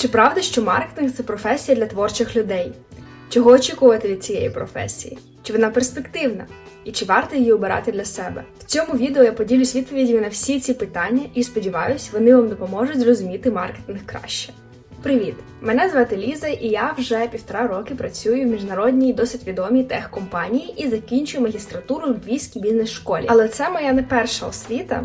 Чи правда, що маркетинг це професія для творчих людей? Чого очікувати від цієї професії? Чи вона перспективна? І чи варто її обирати для себе? В цьому відео я поділюсь відповідями на всі ці питання і сподіваюсь, вони вам допоможуть зрозуміти маркетинг краще. Привіт! Мене звати Ліза, і я вже півтора роки працюю в міжнародній досить відомій техкомпанії і закінчую магістратуру в Львівській бізнес-школі. Але це моя не перша освіта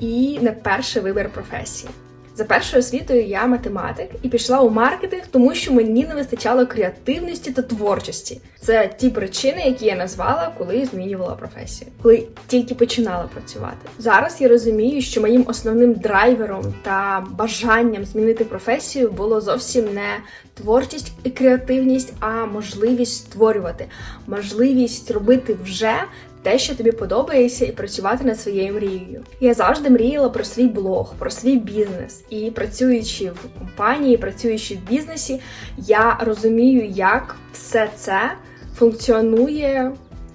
і не перший вибір професії. За першою освітою я математик і пішла у маркетинг, тому що мені не вистачало креативності та творчості. Це ті причини, які я назвала, коли змінювала професію, коли тільки починала працювати. Зараз я розумію, що моїм основним драйвером та бажанням змінити професію було зовсім не творчість і креативність, а можливість створювати, можливість робити вже те, що тобі подобається, і працювати над своєю мрією. Я завжди мріяла про свій блог, про свій бізнес. І працюючи в компанії, працюючи в бізнесі, я розумію, як все це функціонує.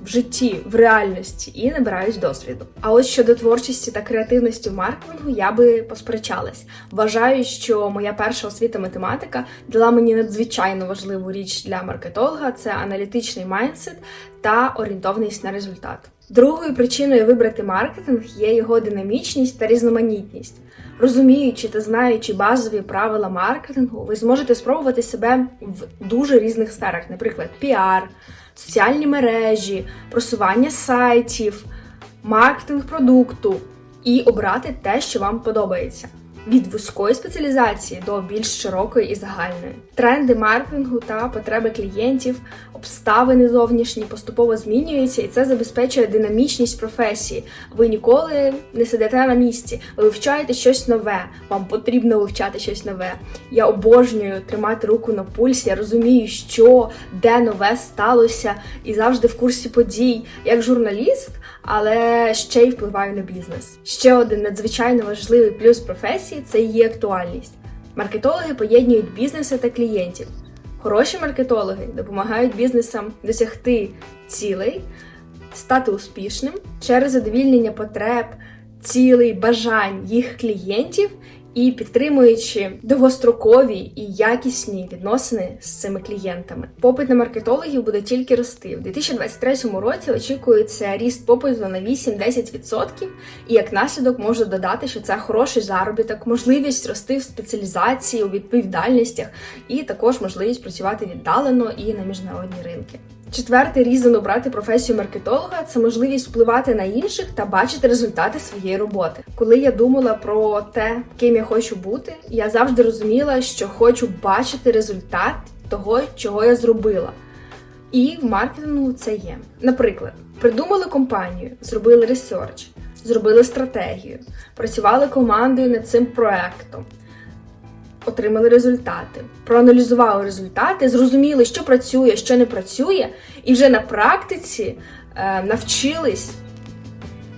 В житті, в реальності і набираюсь досвіду. А ось щодо творчості та креативності в маркетингу я би посперечалась. Вважаю, що моя перша освіта математика дала мені надзвичайно важливу річ для маркетолога це аналітичний майндсет та орієнтованість на результат. Другою причиною вибрати маркетинг є його динамічність та різноманітність. Розуміючи та знаючи базові правила маркетингу, ви зможете спробувати себе в дуже різних сферах, наприклад, піар, соціальні мережі, просування сайтів, маркетинг продукту і обрати те, що вам подобається. Від вузької спеціалізації до більш широкої і загальної. Тренди маркетингу та потреби клієнтів, обставини зовнішні поступово змінюються, і це забезпечує динамічність професії. Ви ніколи не сидите на місці, ви вивчаєте щось нове, вам потрібно вивчати щось нове. Я обожнюю тримати руку на пульсі, я розумію, що де нове сталося, і завжди в курсі подій, як журналіст, але ще й впливаю на бізнес. Ще один надзвичайно важливий плюс професії це її актуальність. Маркетологи поєднують бізнеси та клієнтів. Хороші маркетологи допомагають бізнесам досягти цілей, стати успішним через задовільнення потреб, цілей, бажань їх клієнтів і підтримуючи довгострокові і якісні відносини з цими клієнтами. Попит на маркетологів буде тільки рости. У 2023 році очікується ріст попиту на 8-10%, і як наслідок можу додати, що це хороший заробіток, можливість рости в спеціалізації, у відповідальностях, і також можливість працювати віддалено і на міжнародні ринки. Четвертий різон обрати професію маркетолога це можливість впливати на інших та бачити результати своєї роботи. Коли я думала про те, ким я хочу бути, я завжди розуміла, що хочу бачити результат того, чого я зробила. І в маркетингу це є. Наприклад, придумали компанію, зробили ресерч, зробили стратегію, працювали командою над цим проектом отримали результати, проаналізували результати, зрозуміли, що працює, що не працює, і вже на практиці е, навчились,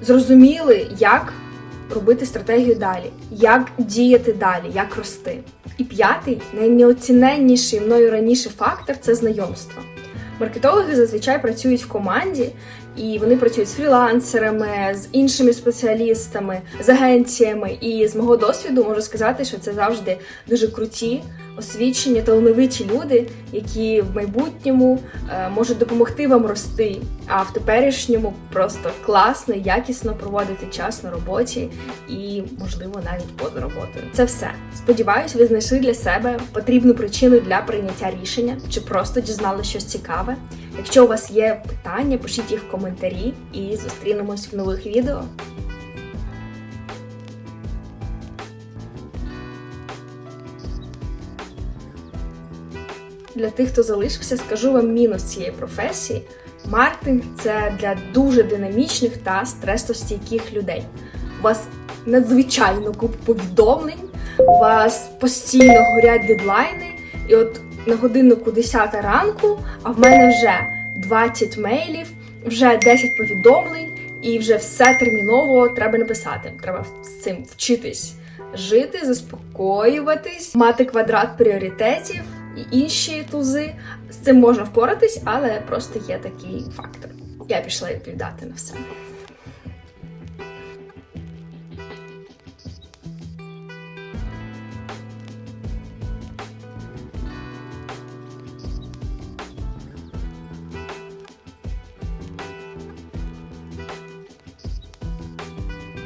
зрозуміли, як робити стратегію далі, як діяти далі, як рости. І п'ятий, найнеоціненніший мною раніше фактор це знайомство. Маркетологи зазвичай працюють в команді, і вони працюють з фрілансерами, з іншими спеціалістами, з агенціями. І з мого досвіду можу сказати, що це завжди дуже круті, освічені, талановиті люди, які в майбутньому е, можуть допомогти вам рости. А в теперішньому просто класно, якісно проводити час на роботі і, можливо, навіть поза роботою. Це все. Сподіваюсь, ви знайшли для себе потрібну причину для прийняття рішення, чи просто дізнали щось цікаве. Якщо у вас є питання, пишіть їх в коментарі і зустрінемось в нових відео. Для тих, хто залишився, скажу вам мінус цієї професії. Маркетинг це для дуже динамічних та стресостійких людей. У вас надзвичайно куп повідомлень, у вас постійно горять дедлайни, і от на годиннику 10 ранку, а в мене вже 20 мейлів, вже 10 повідомлень, і вже все терміново треба написати. Треба з цим вчитись жити, заспокоюватись, мати квадрат пріоритетів і інші тузи. З цим можна впоратись, але просто є такий фактор. Я пішла відповідати на все.